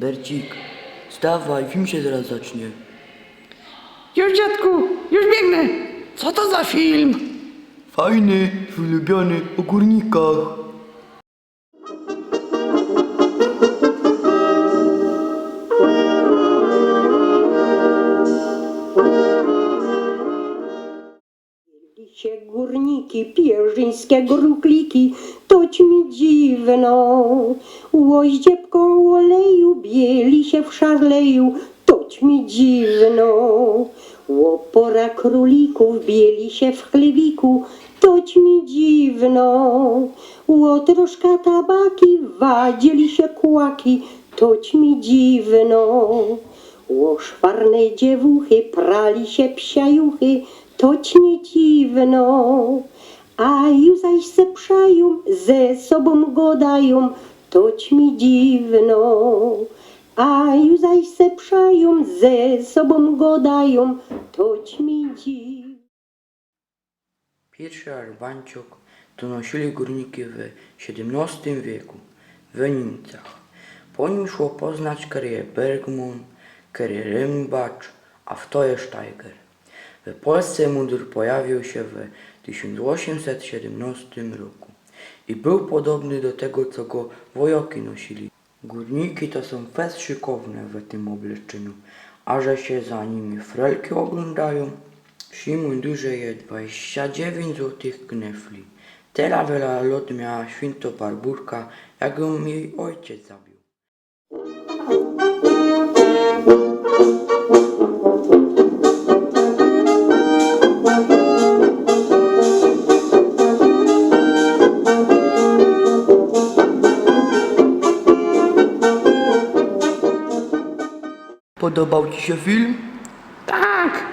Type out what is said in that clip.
Bercik, wstawaj, film się zaraz zacznie. Już dziadku, już biegnę. Co to za film? Fajny, ulubiony o górnikach. Się górniki, pierzyńskie grukliki, toć mi dziwno. Łoździebką oleju, bieli się w szarleju, toć mi dziwno. Łopora królików, bieli się w chlewiku, toć mi dziwno. Łotroszka tabaki, wadzieli się kłaki, toć mi dziwno. Łoszwarne dziewuchy, prali się psiajuchy, toć nie dziwno. A ju zaś se przają, ze sobą godają, toć mi dziwno. A ju zaś se przają, ze sobą godają, toć mi dziwno. Pierwszy to nosili górniki w XVII wieku w Niemcach. Po nim szło poznać Karię Bergman, Karię Rembacz, a w to Steiger. W Polsce mundur pojawił się w 1817 roku i był podobny do tego, co go wojoki nosili. Górniki to są fest szykowne w tym obleczeniu, a że się za nimi frelki oglądają, przy mundurze je 29 złotych knefli. Teraz wiele lot miała święto Barburka, jak ją jej ojciec zabił. Podobał Ci się film? Tak,